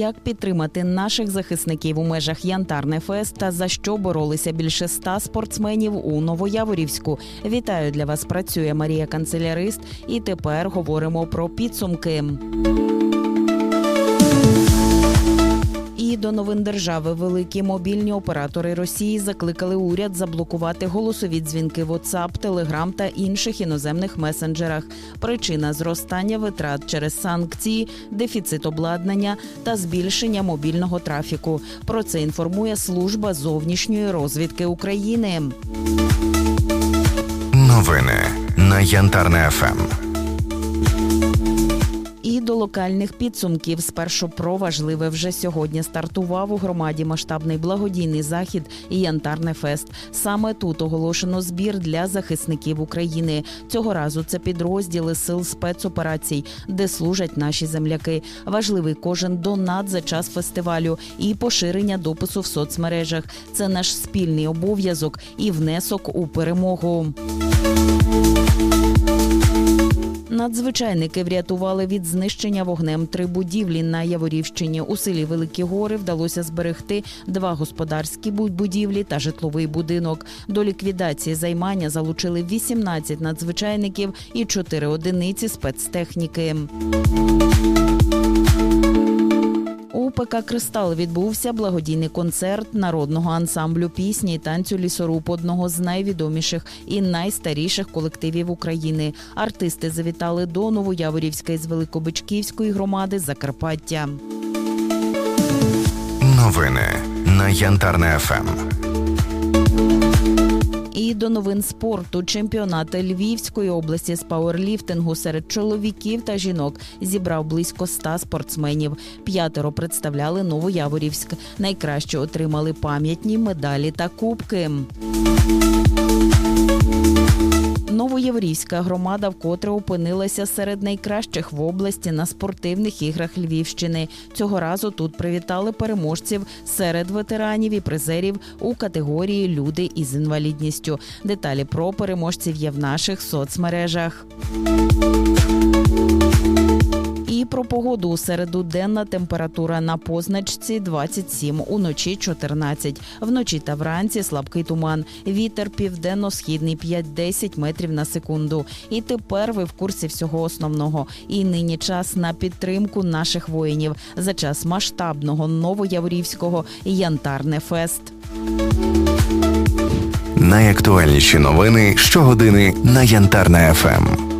як підтримати наших захисників у межах Янтарне Фест та за що боролися більше ста спортсменів у Новояворівську. Вітаю для вас. Працює Марія Канцелярист, і тепер говоримо про підсумки. Новин держави великі мобільні оператори Росії закликали уряд заблокувати голосові дзвінки в WhatsApp, Telegram та інших іноземних месенджерах. Причина зростання витрат через санкції, дефіцит обладнання та збільшення мобільного трафіку. Про це інформує служба зовнішньої розвідки України. Новини на Янтарне. ФМ. До локальних підсумків спершу про важливе вже сьогодні стартував у громаді масштабний благодійний захід і Янтарне Фест. Саме тут оголошено збір для захисників України. Цього разу це підрозділи сил спецоперацій, де служать наші земляки. Важливий кожен донат за час фестивалю і поширення допису в соцмережах. Це наш спільний обов'язок і внесок у перемогу. Надзвичайники врятували від знищення вогнем три будівлі на Яворівщині. У селі Великі Гори вдалося зберегти два господарські будівлі та житловий будинок. До ліквідації займання залучили 18 надзвичайників і 4 одиниці спецтехніки. У Кристал відбувся благодійний концерт народного ансамблю пісні і танцю лісоруб одного з найвідоміших і найстаріших колективів України. Артисти завітали до Новояворівської з Великобичківської громади Закарпаття. Новини на Янтарне. ФМ. До новин спорту чемпіонат Львівської області з пауерліфтингу серед чоловіків та жінок зібрав близько ста спортсменів. П'ятеро представляли Новояворівськ. Найкраще отримали пам'ятні медалі та кубки. Новоєврійська громада вкотре опинилася серед найкращих в області на спортивних іграх Львівщини. Цього разу тут привітали переможців серед ветеранів і призерів у категорії Люди із інвалідністю. Деталі про переможців є в наших соцмережах. Про погоду у середу денна температура на позначці 27, уночі 14. Вночі та вранці слабкий туман. Вітер південно-східний 5-10 метрів на секунду. І тепер ви в курсі всього основного. І нині час на підтримку наших воїнів за час масштабного новояворівського Янтарне Фест. Найактуальніші новини щогодини на Янтарне ФМ.